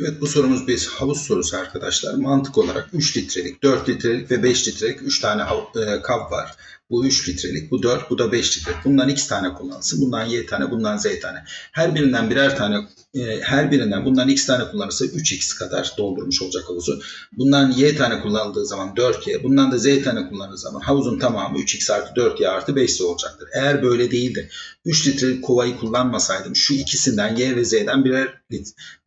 Evet bu sorumuz bir havuz sorusu arkadaşlar. Mantık olarak 3 litrelik, 4 litrelik ve 5 litrelik 3 tane hav- e, var. Bu 3 litrelik, bu 4, bu da 5 litrelik. Bundan 2 tane kullanılsın. Bundan Y tane, bundan Z tane. Her birinden birer tane, e, her birinden bundan X tane kullanırsa 3X kadar doldurmuş olacak havuzu. Bundan Y tane kullanıldığı zaman 4Y, bundan da Z tane kullanıldığı zaman havuzun tamamı 3X artı 4Y artı 5Z olacaktır. Eğer böyle değil de 3 litrelik kovayı kullanmasaydım şu ikisinden Y ve Z'den birer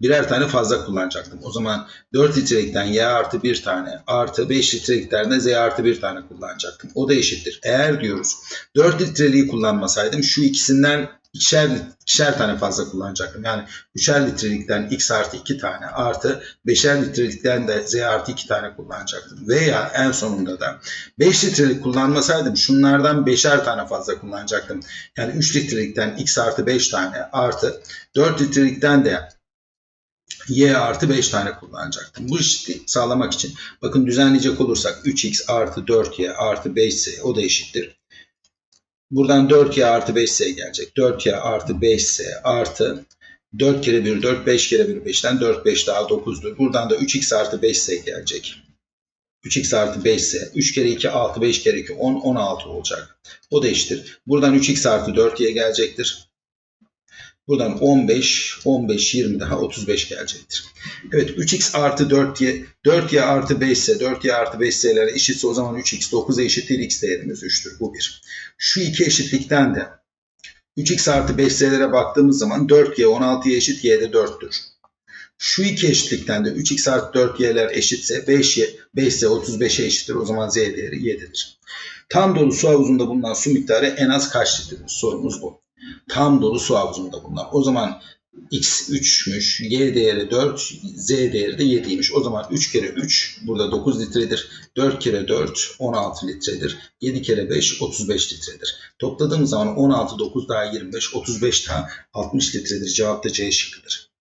birer tane fazla kullanacaktım. O zaman 4 litrelikten Y artı bir tane artı 5 litrelikten de Z artı bir tane kullanacaktım. O da eşittir. Eğer diyoruz 4 litreliği kullanmasaydım şu ikisinden ikişer, ikişer tane fazla kullanacaktım. Yani 3'er litrelikten X artı 2 tane artı 5'er litrelikten de Z artı 2 tane kullanacaktım. Veya en sonunda da 5 litrelik kullanmasaydım şunlardan 5'er tane fazla kullanacaktım. Yani 3 litrelikten X artı 5 tane artı 4 litrelikten de y artı 5 tane kullanacaktım. Bu eşitliği sağlamak için bakın düzenleyecek olursak 3x artı 4y artı 5z o da eşittir. Buradan 4y artı 5z gelecek. 4y artı 5z artı 4 kere 1 4 5 kere 1 5'ten 4 5 daha 9'dur. Buradan da 3x artı 5z gelecek. 3x artı 5 ise 3 kere 2 6 5 kere 2 10 16 olacak. O da eşittir. Buradan 3x artı 4y gelecektir. Buradan 15, 15, 20 daha 35 gelecektir. Evet 3x artı 4y, 4y artı 5 ise 4y artı 5 sayıları eşitse o zaman 3x 9'a eşittir x değerimiz 3'tür. Bu bir. Şu iki eşitlikten de 3x artı 5 sayılara baktığımız zaman 4y 16'ya eşit y de 4'tür. Şu iki eşitlikten de 3x artı 4y'ler eşitse 5y 5 ise 35'e eşittir. O zaman z değeri 7'dir. Tam dolu su havuzunda bulunan su miktarı en az kaç litredir? Sorumuz bu tam dolu su havuzunda bunlar. O zaman x 3'müş, y değeri 4, z değeri de 7'ymiş. O zaman 3 kere 3 burada 9 litredir. 4 kere 4 16 litredir. 7 kere 5 35 litredir. Topladığımız zaman 16 9 daha 25 35 daha 60 litredir. Cevap da C şıkkıdır.